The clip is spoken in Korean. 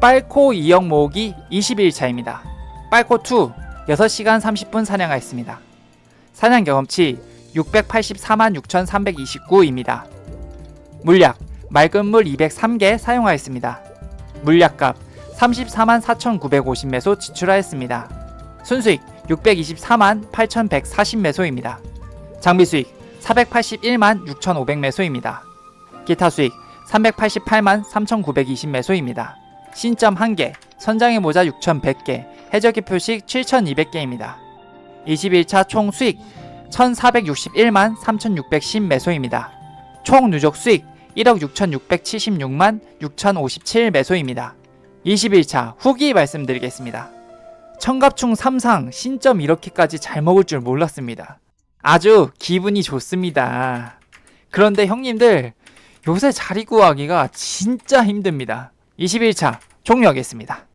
빨코 2형 모으기 21차입니다. 빨코 2 6시간 30분 사냥하였습니다. 사냥 경험치 684만 6,329입니다. 물약 맑은 물 203개 사용하였습니다. 물약값 34만 4,950매소 지출하였습니다. 순수익 624만 8,140매소입니다. 장비 수익 481만 6,500매소입니다. 기타 수익 388만 3,920매소입니다. 신점 1개, 선장의 모자 6,100개, 해적의 표식 7,200개입니다. 21차 총 수익 1,461만 3,610매소입니다. 총 누적 수익 1억 6,676만 6,057매소입니다. 21차 후기 말씀드리겠습니다. 청갑충 3상 신점 이렇게까지 잘 먹을 줄 몰랐습니다. 아주 기분이 좋습니다. 그런데 형님들 요새 자리 구하기가 진짜 힘듭니다. 21차 종료하겠습니다.